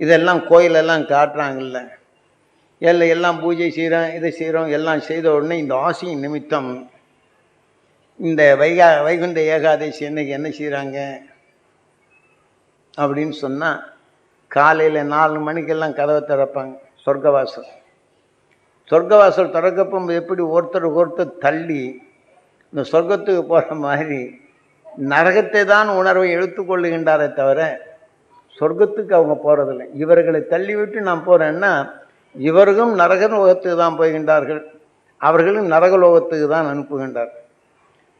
இதெல்லாம் கோயிலெல்லாம் காட்டுறாங்கல்ல. எல்லாம் எல்லாம் பூஜை செய்கிறோம் இதை செய்கிறோம் எல்லாம் செய்த உடனே இந்த ஆசையின் நிமித்தம் இந்த வைகா வைகுண்ட ஏகாதசி என்னைக்கு என்ன செய்கிறாங்க அப்படின்னு சொன்னால் காலையில் நாலு மணிக்கெல்லாம் கதவை திறப்பாங்க சொர்க்கவாசல். சொர்க்கவாசல் திறக்கப்போ எப்படி ஒருத்தர் ஒருத்தர் தள்ளி இந்த சொர்க்கத்துக்கு போகிற மாதிரி நரகத்தை தான் உணர்வை எடுத்துக்கொள்ளுகின்றாரே தவிர சொர்க்கத்துக்கு அவங்க போகிறதில்லை இவர்களை தள்ளிவிட்டு நான் போகிறேன்னா இவர்களும் நரக லோகத்துக்கு தான் போகின்றார்கள். அவர்களும் நரகலோகத்துக்கு தான் அனுப்புகின்றார்கள்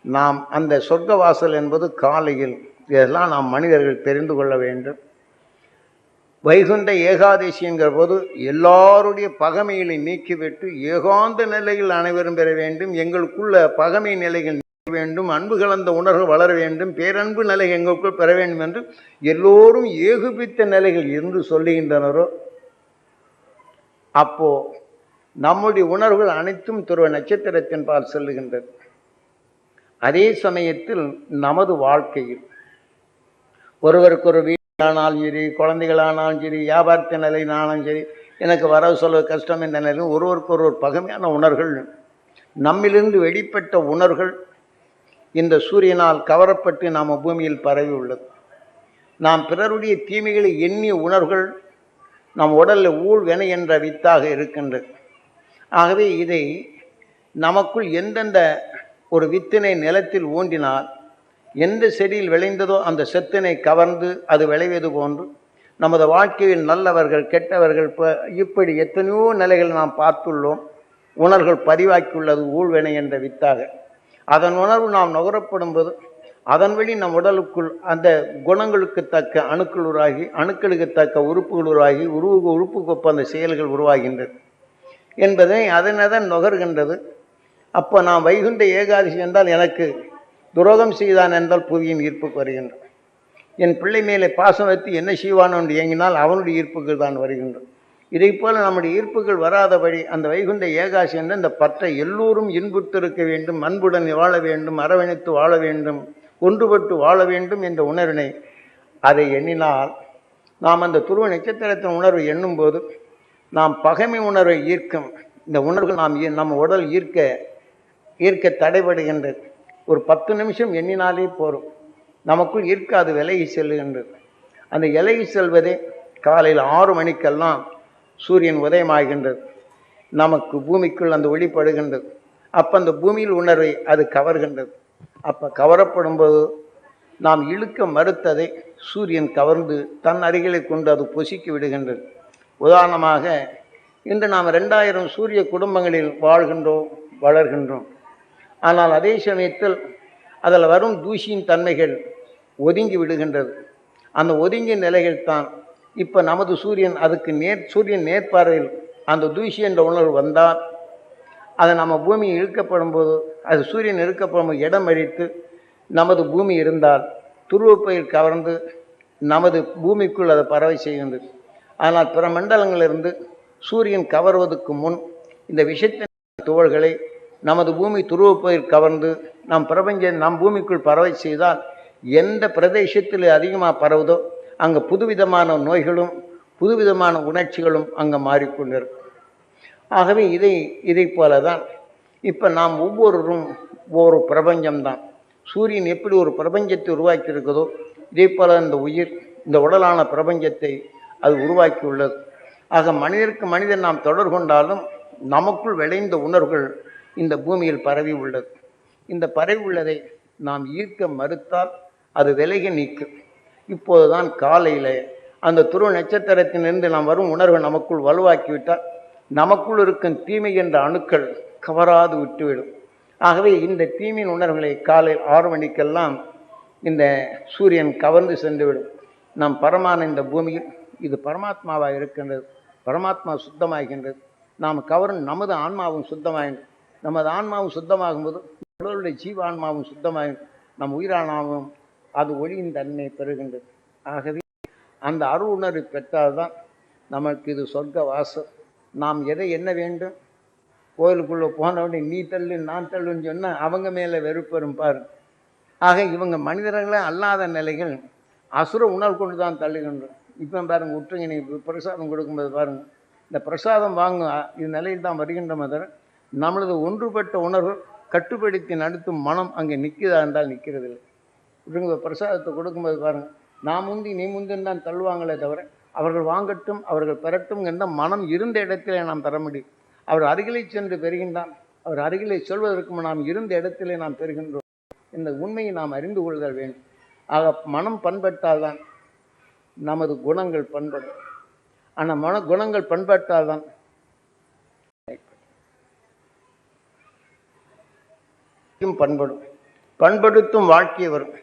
நாம் அந்த சொர்க்க வாசல் என்பது காலையில் இதெல்லாம் நாம் மனிதர்கள் தெரிந்து கொள்ள வேண்டும். வைகுண்ட ஏகாதசிங்கிற போது எல்லாருடைய பகமைகளை நீக்கிவிட்டு ஏகாந்த நிலையில் அனைவரும் பெற வேண்டும். எங்களுக்குள்ள பகைமை நிலைகள் வேண்டும் அன்பு கலந்த உணர்வு வளர வேண்டும் பேரன்பு நிலை எங்களுக்குள் பெற வேண்டும் என்று எல்லோரும் ஏகுபித்த நிலைகள் என்று சொல்லுகின்றனரோ? அப்போ நம்முடைய உணர்வுகள் அனைத்தும் துருவ நட்சத்திரத்தின் பால் செல்லுகின்றது. அதே சமயத்தில் நமது வாழ்க்கையில் ஒருவருக்கு ஒரு வீடானாலும் சரி குழந்தைகளானாலும் சரி வியாபாரத்த நிலையினாலும் சரி எனக்கு வரவு சொல்ல கஷ்டம் என்ற நிலையில் ஒருவருக்கு ஒருவர் பகமையான உணர்வுகள் நம்மிலிருந்து வெளிப்பட்ட உணர்வுகள் இந்த சூரியனால் கவரப்பட்டு நாம் பூமியில் பரவி உள்ளது. நாம் பிறருடைய தீமைகளை எண்ணிய உணர்வுகள் நம் உடலில் ஊழ்வென என்ற வித்தாக இருக்கின்றது. ஆகவே இதை நமக்குள் எந்தெந்த ஒரு வித்தினை நிலத்தில் ஊன்றினால் எந்த செடியில் விளைந்ததோ அந்த செத்தினை கவர்ந்து அது விளைவது போன்று நமது வாழ்க்கையில் நல்லவர்கள் கெட்டவர்கள் ப- இப்படி எத்தனையோ நிலைகள் நாம் பார்த்துள்ளோம். உணர்கள் பதிவாக்கியுள்ளது ஊழ்வெனை என்ற வித்தாக. அதன் உணர்வு நாம் நுகரப்படும் போது அதன் வழி நம் உடலுக்குள் அந்த குணங்களுக்கு தக்க அணுக்கள் உருவாகி அணுக்களுக்கு தக்க உறுப்புகள் உருவாகி உருவு உறுப்புக்கொப்ப அந்த செயல்கள் உருவாகின்றது என்பதை அதன் நுகர்கின்றது. அப்போ நாம் வைகுண்ட ஏகாதசி என்றால் எனக்கு துரோகம் செய்தான் என்றால் புவியின் ஈர்ப்புக்கு வருகின்றான் என் பிள்ளை மேலே பாசம் வைத்து என்ன செய்வான் என்று இயங்கினால் அவனுடைய ஈர்ப்புகள் தான் வருகின்றது. இதை போல நம்முடைய ஈர்ப்புகள் வராதபடி அந்த வைகுண்ட ஏகாசி என்ற இந்த பற்றை எல்லோரும் இன்புத்திருக்க வேண்டும் அன்புடன் வாழ வேண்டும் அரவணைத்து வாழ வேண்டும் ஒன்றுபட்டு வாழ வேண்டும் என்ற உணர்வினை அதை எண்ணினால் நாம் அந்த துருவ நட்சத்திரத்தின் உணர்வை எண்ணும்போது நாம் பகைமை உணர்வை ஈர்க்கும். இந்த உணர்வு நாம் ஈ- நம்ம உடல் ஈர்க்க ஈர்க்க தடைபடுகின்றது ஒரு பத்து நிமிஷம் எண்ணினாலே போதும் நமக்குள் ஈர்க்க அது விலகி செல்லுகின்றது. அந்த இலகி செல்வதே காலையில் ஆறு மணிக்கெல்லாம் சூரியன் உதயமாகின்றது. நமக்கு பூமிக்குள் அந்த ஒளிப்படுகின்றது அப்போ அந்த பூமியில் உணர்வை அது கவர்கின்றது. அப்போ கவரப்படும்போது நாம் இழுக்க மறுத்ததை சூரியன் கவர்ந்து தன் அருகிலே கொண்டு அது பொசிக்கி விடுகின்றது. உதாரணமாக இன்று நாம் ரெண்டாயிரம் சூரிய குடும்பங்களில் வாழ்கின்றோம் வளர்கின்றோம். ஆனால் அதே சமயத்தில் அதில் வரும் தூசியின் தன்மைகள் ஒதுங்கி விடுகின்றது. அந்த ஒதுங்கிய நிலைகள் தான் இப்போ நமது சூரியன் அதுக்கு நேர் சூரியன் நேர்பார்வையில் அந்த தூசி என்ற உணர்வு வந்தால் அதை நம்ம பூமி இழுக்கப்படும் போது அது சூரியன் இழுக்கப்படும் போது இடம் அழித்து நமது பூமி இருந்தால் துருவப்பயிர் கவர்ந்து நமது பூமிக்குள் அதை பறவை செய்கின்றது. ஆனால் பிற மண்டலங்களிலிருந்து சூரியன் கவர்வதற்கு முன் இந்த விஷத்தின் துகள்களை நமது பூமி துருவப்பயிர் கவர்ந்து நம் பிரபஞ்ச நம் பூமிக்குள் பறவை செய்தால் எந்த பிரதேசத்தில் அதிகமாக பரவுதோ அங்கே புதுவிதமான நோய்களும் புதுவிதமான உணர்ச்சிகளும் அங்கே மாறிக்கொண்டிருக்கும். ஆகவே இதை இதை போல தான் இப்போ நாம் ஒவ்வொருவரும் ஒரு பிரபஞ்சம்தான். சூரியன் எப்படி ஒரு பிரபஞ்சத்தை உருவாக்கி இருக்குதோ இதே போல இந்த உயிர் இந்த உடலான பிரபஞ்சத்தை அது உருவாக்கியுள்ளது. ஆக மனிதருக்கு மனிதன் நாம் தொடர் கொண்டாலும் நமக்குள் விளைந்த உணர்வுகள் இந்த பூமியில் பரவி உள்ளது. இந்த பரவி உள்ளதை நாம் ஈர்க்க மறுத்தால் அது விலகி நீக்கும் இப்போதுதான் காலையில் அந்த துருவ நட்சத்திரத்திலிருந்து நாம் வரும் உணர்வை நமக்குள் வலுவாக்கிவிட்டால் நமக்குள் இருக்கும் தீமை என்ற அணுக்கள் கவராது விட்டுவிடும். ஆகவே இந்த தீமையின் உணர்வுகளை காலை ஆறு மணிக்கெல்லாம் இந்த சூரியன் கவர்ந்து சென்றுவிடும். நாம் பரமான இந்த பூமியில் இது பரமாத்மாவாக இருக்கின்றது பரமாத்மா சுத்தமாகின்றது. நாம் கவரும் நமது ஆன்மாவும் சுத்தமாகின்றது. நமது ஆன்மாவும் சுத்தமாகும்போது உடலுடைய ஜீவான்மாவும் சுத்தமாகும் நம் உயிரானாவும் அது ஒளியின் தன்மை பெறுகின்றது. ஆகவே அந்த அருள் உணர்வு பெற்றால்தான் நமக்கு இது சொர்க்க வாசம் நாம் எதை என்ன வேண்டும்? கோயிலுக்குள்ளே போனவுடனே நீ தள்ளு நான் தள்ளுன்னு சொன்னால் அவங்க மேலே வெறுப்பெறும் பாரு. ஆக இவங்க மனிதர்களே அல்லாத நிலைகள் அசுர உணர்வு கொண்டு தான் தள்ளுகின்றோம் இப்போ பாருங்கள் விட்டுருங்க நீங்கள் பிரசாதம் கொடுக்கும்போது பாருங்கள் இந்த பிரசாதம் வாங்க இது நிலையில் தான் வருகின்ற மதர் நம்மளது ஒன்றுபட்ட உணர்வு கட்டுப்படுத்தி நடத்தும் மனம் அங்கே நிற்குதா என்றால் நிற்கிறதில்லை. இல்லை பிரசாதத்தை கொடுக்கும்போது பாருங்கள் நான் முந்தி நீ முந்தின்னு தான் தள்ளுவாங்களே தவிர அவர்கள் வாங்கட்டும் அவர்கள் பெறட்டும் என்ற மனம் இருந்த இடத்திலே நாம் பெற முடியும். அவர் அருகிலே சென்று பெறுகின்றான். அவர் அருகிலே சொல்வதற்கு முன் நாம் இருந்த இடத்திலே நாம் பெறுகின்றோம் இந்த உண்மையை நாம் அறிந்து கொள்தல் வேண்டும். ஆக மனம் பண்பட்டால்தான் நமது குணங்கள் பண்படும். ஆனால் மன குணங்கள் பண்பட்டால்தான் பண்படும். பண்படுத்தும் வாழ்க்கை வரும்.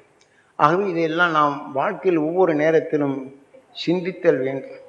ஆகவே இதையெல்லாம் நாம் வாழ்க்கையில் ஒவ்வொரு நேரத்திலும் சிந்தித்தல் வேண்டும்.